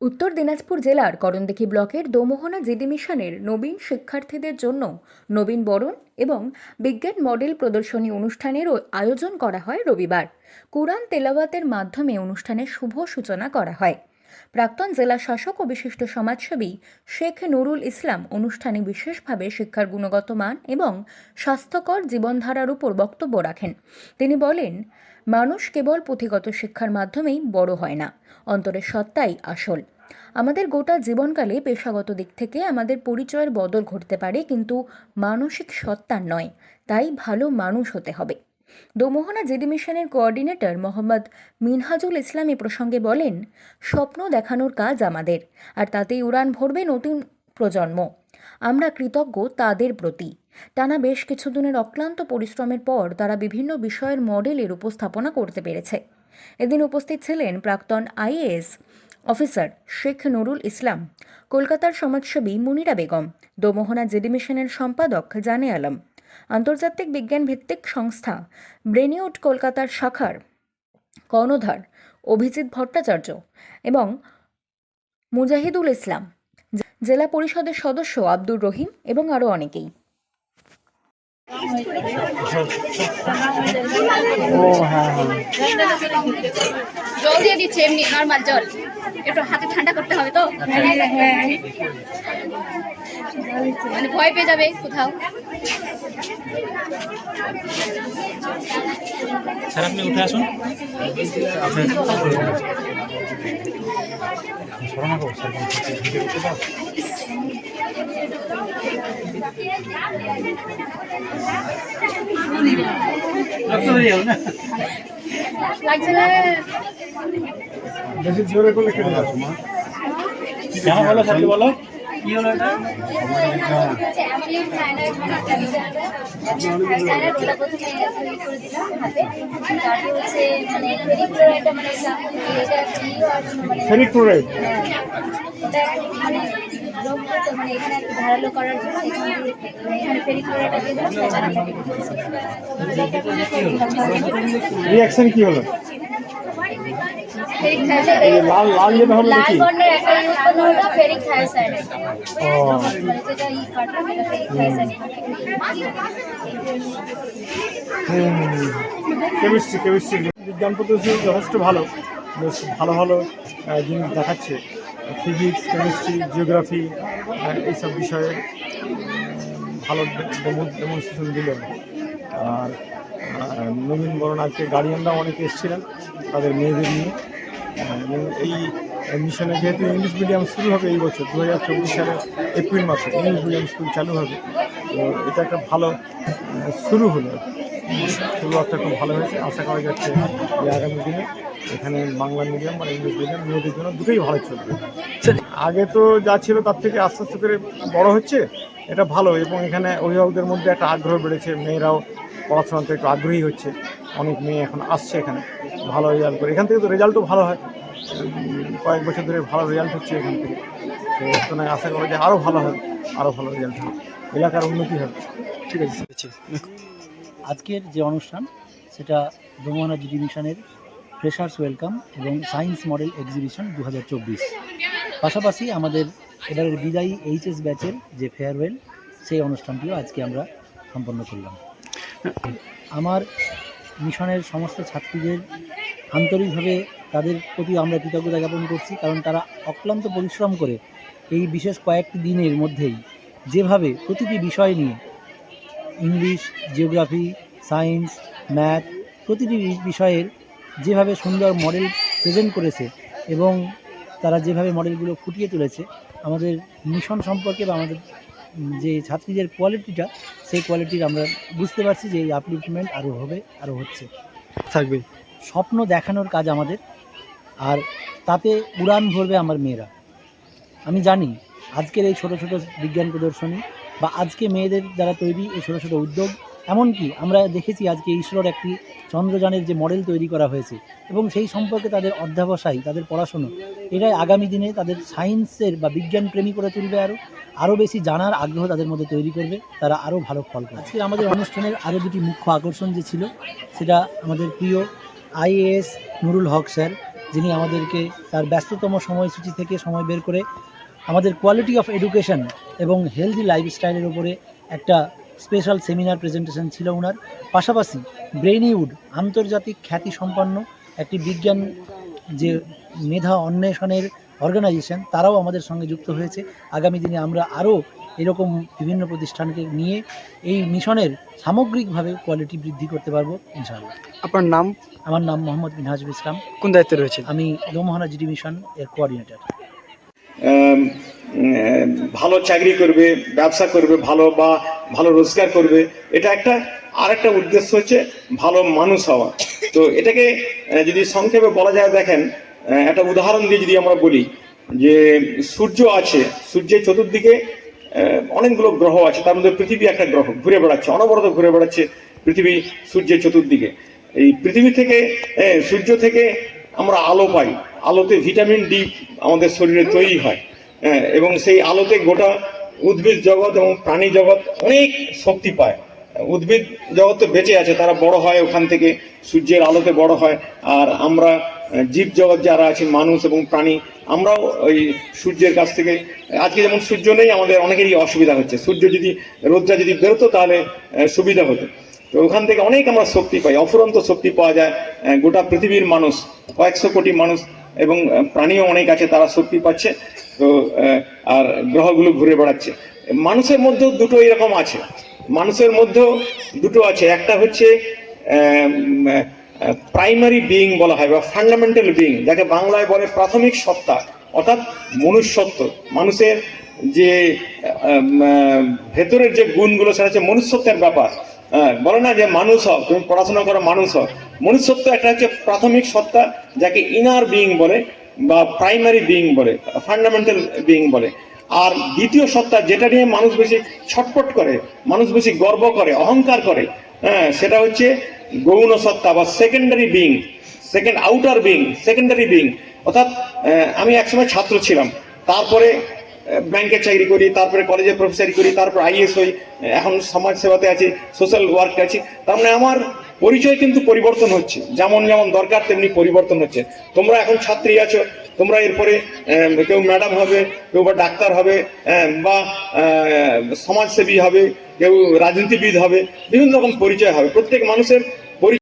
উত্তর দিনাজপুর জেলার করণদেখি ব্লকের দোমোহনা জিডি মিশনের নবীন শিক্ষার্থীদের জন্য নবীন বরণ এবং বিজ্ঞান মডেল প্রদর্শনী অনুষ্ঠানেরও আয়োজন করা হয় রবিবার। কোরআন তেলাওয়াতের মাধ্যমে অনুষ্ঠানের শুভ সূচনা করা হয়। প্রাক্তন জেলা শাসক ও বিশিষ্ট সমাজসেবী শেখ নুরুল ইসলাম অনুষ্ঠানে বিশেষভাবে শিক্ষার গুণগত মান এবং স্বাস্থ্যকর জীবনধারার উপর বক্তব্য রাখেন। তিনি বলেন, মানুষ কেবল পুঁথিগত শিক্ষার মাধ্যমেই বড় হয় না, অন্তরের সত্তাই আসল। আমাদের গোটা জীবনকালে পেশাগত দিক থেকে আমাদের পরিচয়ের বদল ঘটতে পারে, কিন্তু মানসিক সত্তার নয়, তাই ভালো মানুষ হতে হবে। দোমোহনা জেডি মিশনের কোঅর্ডিনেটর মোহাম্মদ মিনহাজুল ইসলাম এ প্রসঙ্গে বলেন, স্বপ্ন দেখানোর কাজ আমাদের, আর তাতেই উড়ান ভরবে নতুন প্রজন্ম। আমরা কৃতজ্ঞ তাদের প্রতি। টানা বেশ কিছুদিনের অক্লান্ত পরিশ্রমের পর তারা বিভিন্ন বিষয়ের মডেলের উপস্থাপনা করতে পেরেছে। এদিন উপস্থিত ছিলেন প্রাক্তন আইএএস অফিসার শেখ নুরুল ইসলাম, কলকাতার সমাজসেবী মুনিরা বেগম, দোমোহনা জেডি মিশনের সম্পাদক জানে আলম। আন্তর্জাতিক বিজ্ঞান ভিত্তিক সংস্থা ব্রেনিউড কলকাতার শাখার কর্ণধার অভিজিৎ ভট্টাচার্য এবং মুজাহিদুল ইসলাম, জেলা পরিষদের সদস্য আব্দুর রহিম এবং আরও অনেকেই। ও হ্যাঁ জল দিয়ে দিচ্ছে এমনি নর্মাল জল। একটু হাতে ঠান্ডা করতে হবে তো? মানে ভয় পেয়ে যাবে কোথাও। স্যার আপনি উঠে আসুন। না বেশি জোরে করলে কেটে যাচ্ছে মা। কেন বলো স্যার বলো? কি হলো এটা? ক্লোরাইড মানে এখানে একটু ধারালো করার জন্য এখানে এখানে ফেরিক ক্লোরাইডটা দিয়ে দিলাম রিয়াকশন কি হলো? ফেরিক এই লাল লাল যেটা হলো লাল বর্ণের একটা উৎপন্ন হলো ফেরিক থায়োসাইড ও যেটা ই কাটা সেটা ফেরিক থায়োসাইড কেমিস্ট্রি কেমিস্ট্রি। বিজ্ঞান পদ্ধতি যথেষ্ট ভালো বেশ ভালো ভালো জিনিস দেখাচ্ছে। ফিজিক্স কেমিস্ট্রি জিওগ্রাফি এইসব বিষয়ে ভালো ডেমনস্ট্রেশন দিলেন। আর নবীন বরণ আজকে গার্ডিয়ানরা অনেকে এসেছিলেন তাদের মেয়েদের নিয়ে। এবং এই মিশনে যেহেতু ইংলিশ মিডিয়াম শুরু হবে এই বছর দু হাজার চব্বিশ সালের এপ্রিল মাসে ইংলিশ মিডিয়াম স্কুল চালু হবে। তো এটা একটা ভালো, শুরু হলো। শুরুয়াতটা খুব ভালো হয়েছে। আশা করা যাচ্ছে যে আগামী দিনে এখানে বাংলা মিডিয়াম বা ইংলিশ মিডিয়াম মেয়েদের জন্য দুটোই ভালো চলবে। আগে তো যা ছিল তার থেকে আস্তে আস্তে করে বড় হচ্ছে, এটা ভালো। এবং এখানে অভিভাবকদের মধ্যে একটা আগ্রহ বেড়েছে, মেয়েরাও পড়াশোনাতে একটু আগ্রহী হচ্ছে। অনেক মেয়ে এখন আসছে এখানে। ভালো রেজাল্ট করে। এখান থেকে তো রেজাল্টও ভালো হয়। কয়েক বছর ধরে ভালো রেজাল্ট হচ্ছে এখান থেকে। তো আশা করা যে আরও ভালো হয় আরও ভালো রেজাল্ট হবে। এলাকার উন্নতি হবে। ঠিক আছে আজকের যে অনুষ্ঠান, সেটা ব্রহ্মণা জিডি মিশনের ফ্রেশার্স ওয়েলকাম এবং সায়েন্স মডেল এক্সিবিশন দু হাজার চব্বিশ। পাশাপাশি আমাদের এবারের বিদায়ী এইচএস ব্যাচের যে ফেয়ারওয়েল সেই অনুষ্ঠানটিও আজকে আমরা সম্পন্ন করলাম। আমার মিশনের সমস্ত ছাত্রীদের আন্তরিকভাবে তাদের প্রতি আমরা কৃতজ্ঞতা জ্ঞাপন করছি, কারণ তারা অক্লান্ত পরিশ্রম করে এই বিশেষ কয়েকটি দিনের মধ্যেই যেভাবে প্রতিটি বিষয় নিয়ে ইংলিশ জিওগ্রাফি সায়েন্স ম্যাথ প্রতিটি বিষয়ের যেভাবে সুন্দর মডেল প্রেজেন্ট করেছে এবং তারা যেভাবে মডেলগুলো ফুটিয়ে তুলেছে আমাদের মিশন সম্পর্কে বা আমাদের যে ছাত্রীদের কোয়ালিটিটা সেই কোয়ালিটির আমরা বুঝতে পারছি যে এই আপলিফমেন্ট আরও হবে আরও হচ্ছে। থাকবে। স্বপ্ন দেখানোর কাজ আমাদের আর তাতে উড়ান ভরবে আমার মেয়েরা। আমি জানি আজকের এই ছোট ছোট বিজ্ঞান প্রদর্শনী বা আজকে মেয়েদের দ্বারা তৈরি এই ছোট ছোট উদ্যোগ, এমনকি আমরা দেখেছি আজকে ইসরোর একটি চন্দ্রযানের যে মডেল তৈরি করা হয়েছে এবং সেই সম্পর্কে তাদের অধ্যাবসায়, তাদের পড়াশুনো এটাই আগামী দিনে তাদের সায়েন্সের বা বিজ্ঞান প্রেমী করে তুলবে আরও আরও বেশি জানার আগ্রহ তাদের মধ্যে তৈরি করবে, তারা আরও ভালো ফল করবে আজকে আমাদের অনুষ্ঠানের আরও দুটি মুখ্য আকর্ষণ যে ছিল, সেটা আমাদের প্রিয় আইএএস নুরুল হক স্যার, যিনি আমাদেরকে তার ব্যস্ততম সময়সূচি থেকে সময় বের করে আমাদের কোয়ালিটি অফ এডুকেশন এবং হেলদি লাইফস্টাইলের উপরে একটা স্পেশাল সেমিনার প্রেজেন্টেশন ছিল ওনার। পাশাপাশি ব্রেইনিউড আন্তর্জাতিক খ্যাতি সম্পন্ন একটি বিজ্ঞান যে মেধা অন্বেষণের অর্গানাইজেশন তারাও আমাদের সঙ্গে যুক্ত হয়েছে। আগামী দিনে আমরা আরও এরকম বিভিন্ন প্রতিষ্ঠানকে নিয়ে এই মিশনের সামগ্রিকভাবে কোয়ালিটি বৃদ্ধি করতে পারব ইনশাআল্লাহ। আপনার নাম? আমার নাম মোহাম্মদ মিনহাজুল ইসলাম। কোন দায়িত্বে রয়েছে আমি দোমোহনা জিডি মিশন এর কোঅর্ডিনেটর ভালো চাকরি করবে, ব্যবসা করবে, ভালো বা ভালো রোজগার করবে, এটা একটা আর একটা উদ্দেশ্য হচ্ছে ভালো মানুষ হওয়া। তো এটাকে যদি সংক্ষেপে বলা যায়, দেখেন একটা উদাহরণ দিয়ে যদি আমরা বলি যে সূর্য আছে, সূর্যের চতুর্দিকে অনেকগুলো গ্রহ আছে, তার মধ্যে পৃথিবী একটা গ্রহ ঘুরে বেড়াচ্ছে, অনবরত ঘুরে বেড়াচ্ছে পৃথিবী সূর্যের চতুর্দিকে। এই পৃথিবী থেকে সূর্য থেকে আমরা আলো পাই। আলোতে ভিটামিন ডি আমাদের শরীরে তৈরি হয়। হ্যাঁ, এবং সেই আলোতে গোটা উদ্ভিদ জগৎ এবং প্রাণী জগৎ অনেক শক্তি পায়। উদ্ভিদ জগৎ তো বেঁচে আছে তারা বড় হয় ওখান থেকে সূর্যের আলোতে বড় হয়। আর আমরা জীব জগৎ যারা আছি মানুষ এবং প্রাণী আমরাও ওই সূর্যের কাছ থেকে আজকে যেমন সূর্য নেই আমাদের অনেকেরই অসুবিধা হচ্ছে। সূর্য যদি রোদটা যদি বেরোতো তাহলে সুবিধা হতো। তো ওখান থেকে অনেক আমরা শক্তি পাই, অফুরন্ত শক্তি পাওয়া যায় গোটা পৃথিবীর মানুষ, কয়েকশো কোটি মানুষ এবং প্রাণীও অনেক আছে, তারা শক্তি পাচ্ছে, তো আর গ্রহগুলো ঘুরে বেড়াচ্ছে। মানুষের মধ্যেও দুটো এরকম আছে, মানুষের মধ্যেও দুটো আছে, একটা হচ্ছে প্রাইমারি বিইং বলা হয়, বা ফান্ডামেন্টাল বিইং যাকে বাংলায় বলে প্রাথমিক সত্তা, অর্থাৎ মনুষ্যত্ব। মানুষের যে ভেতরের যে গুণগুলো, সেটা হচ্ছে মনুষ্যত্বের ব্যাপার। হ্যাঁ, বলে না যে মানুষ হও তুমি পড়াশোনা করো মানুষ হও। মনুষ্যত্ব একটা হচ্ছে প্রাথমিক সত্তা যাকে ইনার বিইং বলে বা প্রাইমারি বিইং বলে ফান্ডামেন্টাল বিইং বলে। আর দ্বিতীয় সত্তা যেটা নিয়ে মানুষ বেশি ছটপট করে মানুষ বেশি গর্ব করে অহংকার করে হ্যাঁ সেটা হচ্ছে গৌণ সত্তা বা secondary being second outer being secondary being অর্থাৎ আমি একসময় ছাত্র ছিলাম তারপরে ব্যাংকে চাকরি করি, তারপরে কলেজে প্রফেসারি করি, তারপর আইএস হই, এখন সমাজ সেবাতে আছি সোশ্যাল ওয়ার্কে আছি। তার মানে আমার পরিচয় কিন্তু পরিবর্তন হচ্ছে, যেমন যেমন দরকার তেমনি পরিবর্তন হচ্ছে। তোমরা এখন ছাত্রী আছো, তোমরা এরপরে কেউ ম্যাডাম হবে, কেউ বা ডাক্তার হবে বা সমাজসেবী হবে, কেউ রাজনীতিবিদ হবে, বিভিন্ন রকম পরিচয় হবে। প্রত্যেক মানুষের